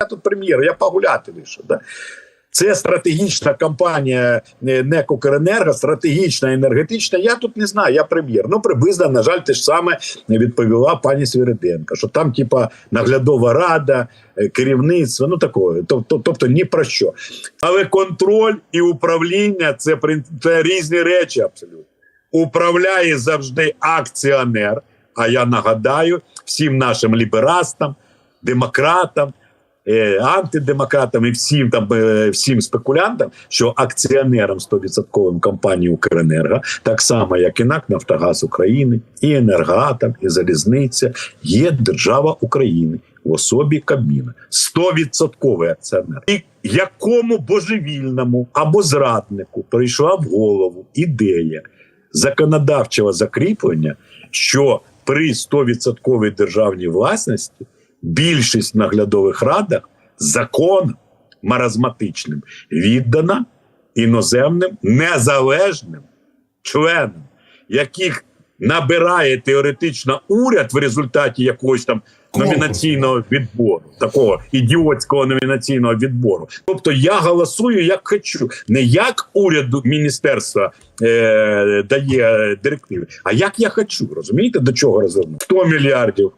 я тут прем'єр, я погуляти вийшов. Да? Це стратегічна компанія е, НЕК «Укренерго», стратегічна енергетична. Я тут не знаю, я прем'єр. Ну, приблизно, на жаль, те ж саме відповіла пані Свириденко, що там, типа, наглядова рада, е, керівництво, ну такого. Тобто, тобто ні про що. Але контроль і управління це, це різні речі абсолютно. Управляє завжди акціонер. А я нагадаю всім нашим ліберастам, демократам, антидемократам і всім там е, всім спекулянтам, що акціонером 100% компанії Укренерго, так само як і НАК Нафтогаз України, і Енергоатом, і Залізниця, є держава України в особі Кабміна. 100% акціонер. І якому божевільному або зраднику прийшла в голову ідея законодавчого закріплення, що при 100% державній власності більшість в наглядових радах законом маразматичним віддана іноземним незалежним членам, яких набирає теоретично уряд в результаті якогось там номінаційного відбору, такого ідіотського номінаційного відбору. Тобто я голосую як хочу, не як уряду міністерства е, дає директиви, а як я хочу. Розумієте, до чого розвернути? 100 мільярдів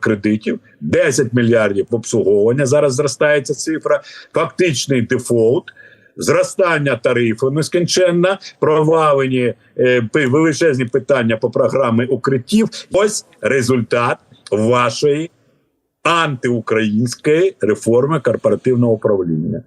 кредитів, 10 мільярдів обслуговування. Зараз зростається цифра, фактичний дефолт. Зростання тарифу нескінченне, провалені е, величезні питання по програмі укриттів. Ось результат вашої антиукраїнської реформи корпоративного управління.